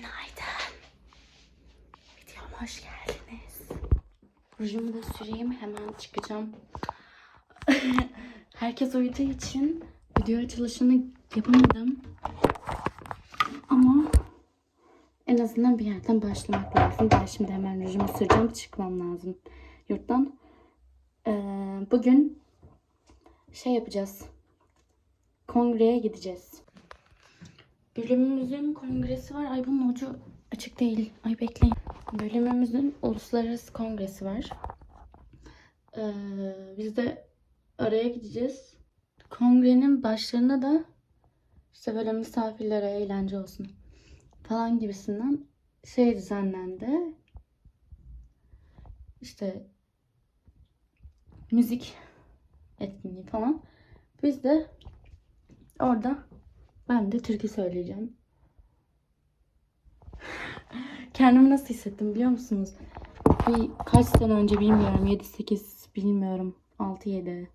Günaydın. Videoma hoş geldiniz. Rujumu da süreyim hemen çıkacağım. Herkes uyuduğu için video açılışını yapamadım. Ama en azından bir yerden başlamak lazım. Ben şimdi hemen rujumu süreceğim. Çıkmam lazım yurttan. Ee, bugün şey yapacağız. Kongreye gideceğiz. Bölümümüzün kongresi var. Ay bunun ucu açık değil. Ay bekleyin. Bölümümüzün uluslararası kongresi var. Ee, biz de araya gideceğiz. Kongrenin başlarına da işte böyle misafirlere eğlence olsun falan gibisinden şey düzenlendi. İşte müzik etkinliği falan. Biz de orada ben de türkü söyleyeceğim. Kendimi nasıl hissettim biliyor musunuz? Bir kaç sene önce bilmiyorum. 7-8 bilmiyorum. 6-7.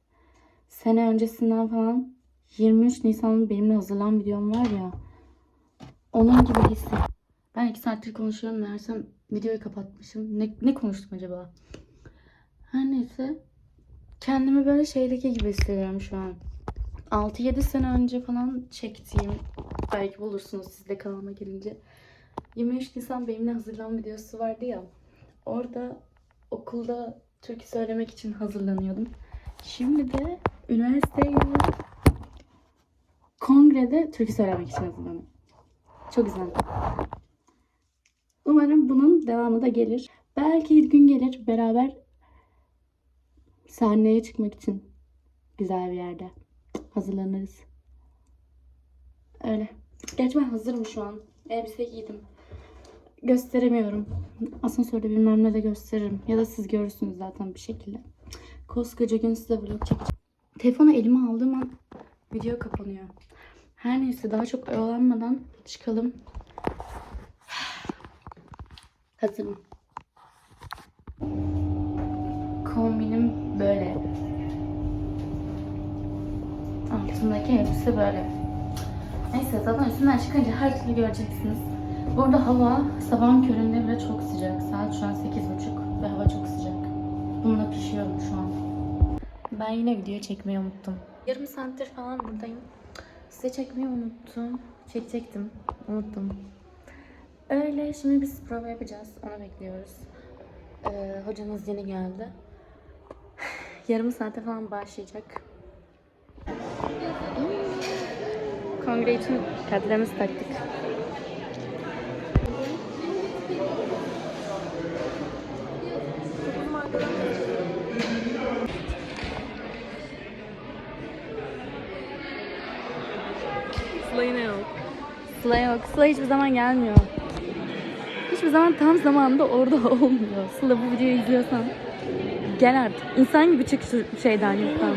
Sene öncesinden falan 23 Nisan'ın benimle hazırlan videom var ya. Onun gibi hissettim. Ben 2 saattir konuşuyorum. Meğersem videoyu kapatmışım. Ne, ne konuştum acaba? Her neyse. Kendimi böyle şeydeki gibi hissediyorum şu an. 6-7 sene önce falan çektiğim belki bulursunuz siz de kanalıma gelince. 23 Nisan benimle hazırlan videosu vardı ya. Orada okulda türkü söylemek için hazırlanıyordum. Şimdi de üniversiteye. Kongrede türkü söylemek için hazırlanıyorum. Çok güzel. Umarım bunun devamı da gelir. Belki gün gelir beraber sahneye çıkmak için güzel bir yerde hazırlanırız. Öyle. Gerçi ben hazırım şu an. Elbise giydim. Gösteremiyorum. Asansörde bilmem ne de gösteririm. Ya da siz görürsünüz zaten bir şekilde. Koskoca gün size vlog çekeceğim. Telefonu elime aldığım an video kapanıyor. Her neyse daha çok oyalanmadan çıkalım. Hazırım. Kombinim böyle. Altındaki elbise böyle. Neyse zaten üstünden çıkınca her türlü göreceksiniz. Burada hava sabahın köründe bile çok sıcak. Saat şu an 8.30 ve hava çok sıcak. Bununla pişiyorum şu an. Ben yine video çekmeyi unuttum. Yarım saattir falan buradayım. Size çekmeyi unuttum. Çekecektim. Unuttum. Öyle şimdi biz prova yapacağız. Onu bekliyoruz. Ee, hocamız yeni geldi. Yarım saate falan başlayacak. Kongre için kadremizi taktık. Sıla yine yok. Sıla yok. Sıla hiçbir zaman gelmiyor. Hiçbir zaman tam zamanında orada olmuyor. Sıla bu videoyu izliyorsan gel artık. İnsan gibi çık şu şeyden yurttan.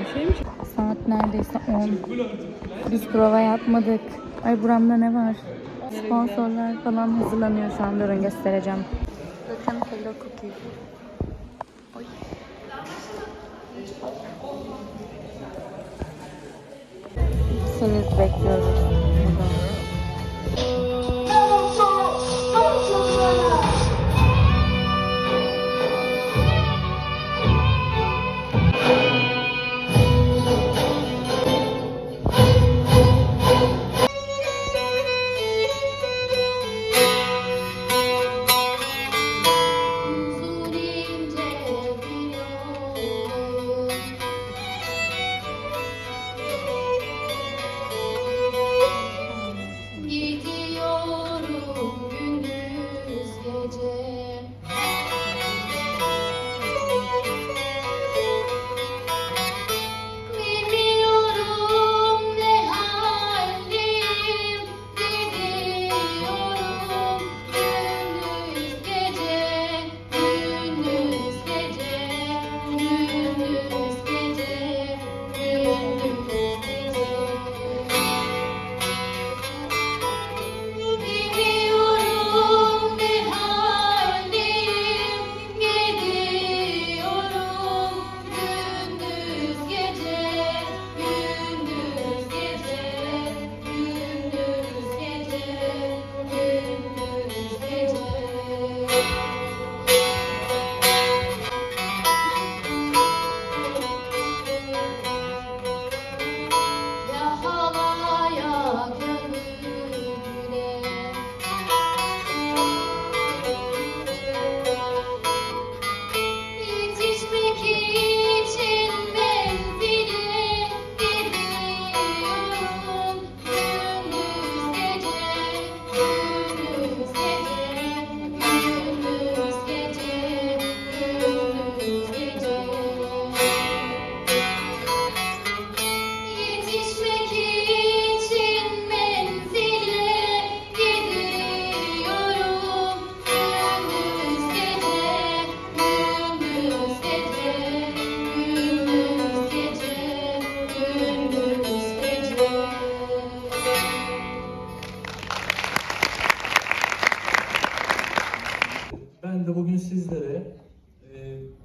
Saat neredeyse 10. Biz prova yapmadık. Ay buramda ne var? Sponsorlar falan hazırlanıyor şu an. Durun göstereceğim. Bakın Hello Cookie. Oy. Seni bekliyoruz.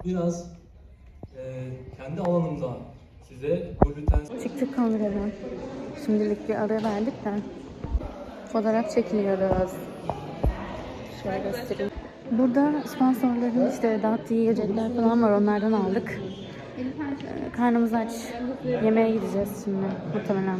Biraz e, kendi alanımda size gluten Çıktık kameradan. Şimdilik bir ara verdik de. Fotoğraf çekiliyoruz. Şöyle göstereyim. Burada sponsorların işte dağıttığı yiyecekler falan var. Onlardan aldık. Karnımız aç. Yemeğe gideceğiz şimdi muhtemelen.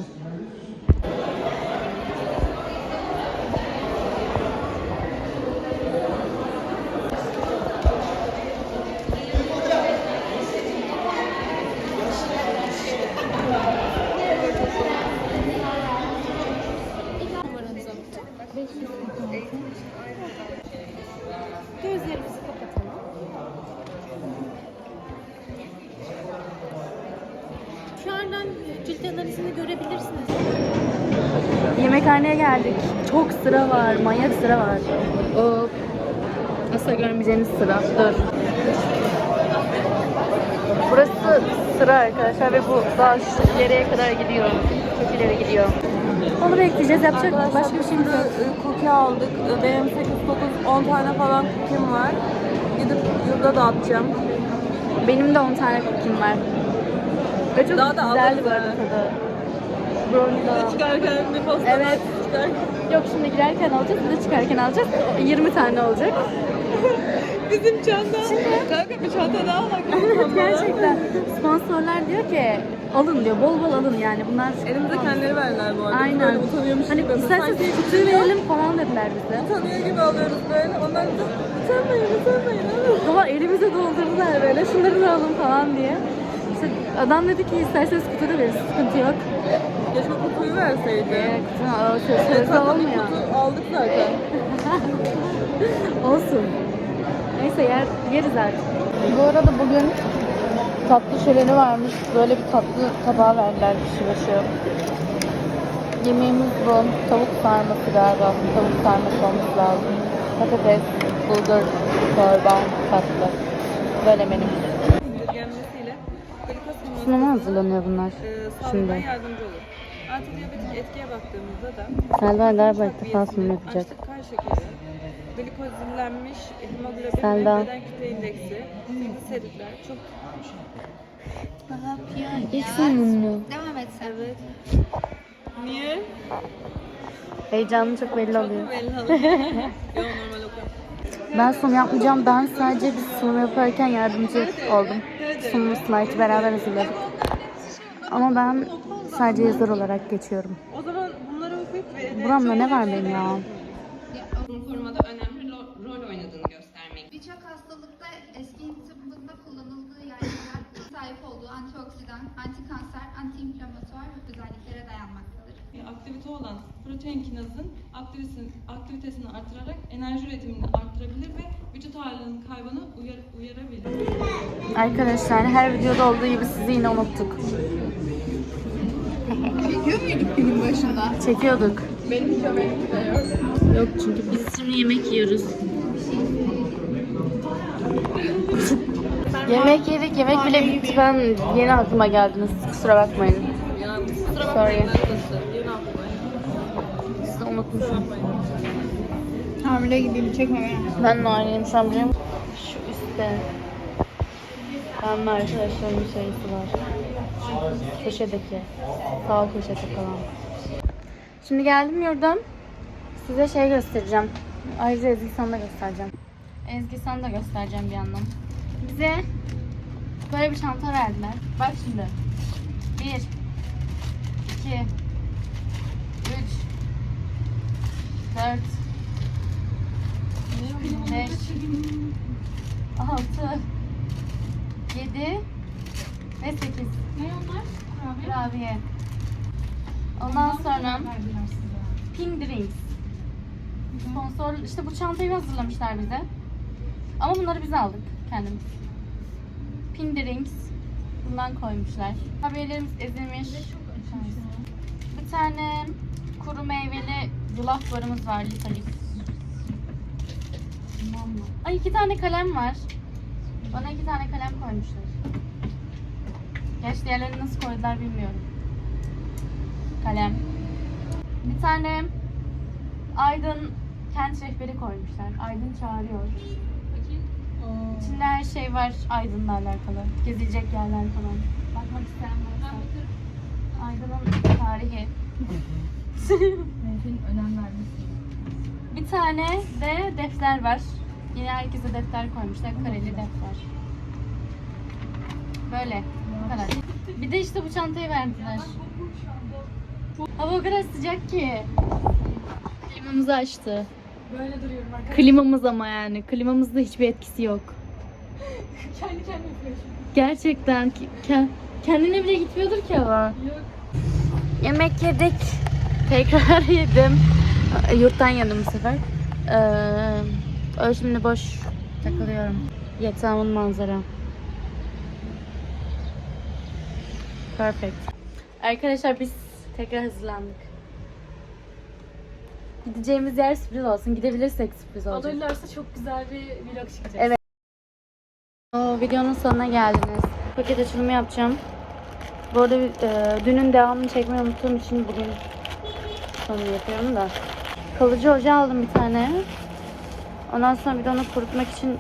Dışarıdan cilt analizini görebilirsiniz. Yemekhaneye geldik. Çok sıra var. Manyak sıra var. O asla görmeyeceğiniz sıra. Dur. Burası sıra arkadaşlar ve bu daha şu ileriye kadar gidiyor. Çok ileri gidiyor. Onu bekleyeceğiz. Yapacak başka bir şeyimiz yok. Cookie aldık. Benim 8, 9, 10 tane falan cookie'm var. Gidip yurda dağıtacağım. Benim de 10 tane cookiem var. Ve çok Daha da güzeldi alırız bu arada ha. tadı. Brownie. Çıkarken bir pasta Evet. çıkarken. Yok şimdi girerken alacağız, bir de çıkarken alacağız. 20 tane olacak. Bizim çanta. Kanka bir çanta daha bak. Evet gerçekten. Sponsorlar diyor ki alın diyor, bol bol alın yani. Bunlar Elimize kendileri verdiler bu arada. Biz Aynen. Böyle utanıyormuş Hani gibi. isterseniz Sanki kutuyu verelim falan dediler bize. Utanıyor gibi alıyoruz böyle. Onlar da utanmayın utanmayın. Daha elimize doldurdular böyle şunları da alın falan diye. İşte adam dedi ki isterseniz kutuda veririz, sıkıntı yok. Keşke kutuyu verseydi. Ee, kutuna aa, söz sözü Tatlı bir olmuyor. kutu aldık zaten. Olsun. Neyse yer, yeriz artık. Bu arada bugün tatlı şöleni varmış. Böyle bir tatlı tabağı verdiler kişi başı. Yemeğimiz bu. Tavuk sarması galiba. Tavuk sarması olması lazım. Patates, bulgur, çorba, tatlı. Böyle benim. Sunuma hazırlanıyor bunlar? e, Şimdi. yardımcı olur. Antidiyabetik etkiye baktığımızda da Selva galiba ilk takviyesi, defa sunum yapacak. açlık kan şekeri, glikozillenmiş hemoglobin Selda. ve beden kütle indeksi, trigliseritler çok İlk sunum mu? Devam et sen. evet. Niye? Heyecanlı çok belli oluyor. Belli alın. Yo normal okuyorum. Ben sunum yapmayacağım. Ben sadece bir sunum yaparken yardımcı oldum. Sunumu slaytı beraber hazırladık. Ama ben sadece yazar olarak geçiyorum. O zaman bunları okuyup Buramda ne var benim ya? korumada aktivite olan protein kinazın aktivitesini, aktivitesini artırarak enerji üretimini arttırabilir ve vücut ağırlığının kaybını uyar, uyarabilir. Arkadaşlar her videoda olduğu gibi sizi yine unuttuk. Çekiyor muyduk günün başında? Çekiyorduk. Benim hiç yok. Yok çünkü biz şimdi yemek yiyoruz. yemek yedik, yemek bile bitti. Ben yeni aklıma geldiniz. Kusura bakmayın. Sorry. Unutmuşum. Hamile gibiyim çekme beni. Ben Nari'nin şu an biliyor musun? Şu üstte. Ben ve arkadaşlarımın şeysi var. Köşedeki. Sağ köşede falan. Şimdi geldim yurdan. Size şey göstereceğim. Ayrıca Ezgi sana göstereceğim. Ezgi sana da göstereceğim bir yandan. Bize böyle bir çanta verdiler. Bak şimdi. Bir, iki, üç, dört, beş, altı, yedi ve sekiz. Ne onlar? Kurabiye. Ondan sonra Pink Drinks. Sponsor işte bu çantayı hazırlamışlar bize. Ama bunları biz aldık kendimiz. Pink Drinks. Bundan koymuşlar. Kurabiyelerimiz ezilmiş. Bir tane kuru meyveli yulaf barımız var litalik. Ay iki tane kalem var. Bana iki tane kalem koymuşlar. Gerçi diğerlerini nasıl koydular bilmiyorum. Kalem. Bir tane Aydın kent rehberi koymuşlar. Aydın çağırıyor. İçinde her şey var Aydın'la alakalı. Gezilecek yerler falan. Bakmak isteyen varsa. Aydın'ın tarihi. Bir tane de defter var. Yine herkese defter koymuşlar. Kareli defter. Böyle. Bu kadar. Bir de işte bu çantayı verdiler. Hava o kadar sıcak ki. Klimamızı açtı. Böyle duruyorum arkadaşlar. Klimamız ama yani. Klimamızda hiçbir etkisi yok. Kendi kendine yapıyor şimdi. Gerçekten ki- ke- kendine bile gitmiyordur ki hava. Yok. Yemek yedik. Tekrar yedim. Yurttan yedim bu sefer. Ee, öyle şimdi boş takılıyorum. Yatağımın manzara. Perfect. Arkadaşlar biz tekrar hazırlandık. Gideceğimiz yer sürpriz olsun. Gidebilirsek sürpriz olacak. Alırlarsa çok güzel bir vlog çıkacak. Evet. O videonun sonuna geldiniz. Paket açılımı yapacağım. Bu arada e, dünün devamını çekmeyi unuttuğum için bugün sonunu yapıyorum da. Kalıcı oje aldım bir tane. Ondan sonra bir de onu kurutmak için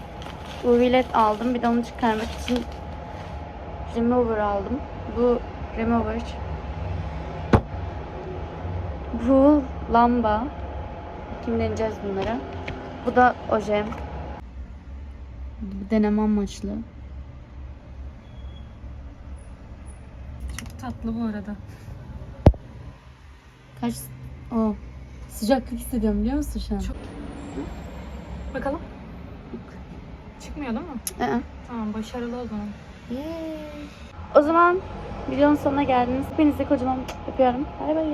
UV led aldım. Bir de onu çıkarmak için remover aldım. Bu remover. Bu lamba. Kim deneyeceğiz bunları. Bu da oje. Bu deneme amaçlı. Çok tatlı bu arada. Kaç... O sıcaklık hissediyorum biliyor musun şu an? Çok- Bakalım. Çıkmıyor değil mi? Aa. Tamam başarılı o zaman. O zaman videonun sonuna geldiniz. Hepinizi kocaman öpüyorum. Bay bay.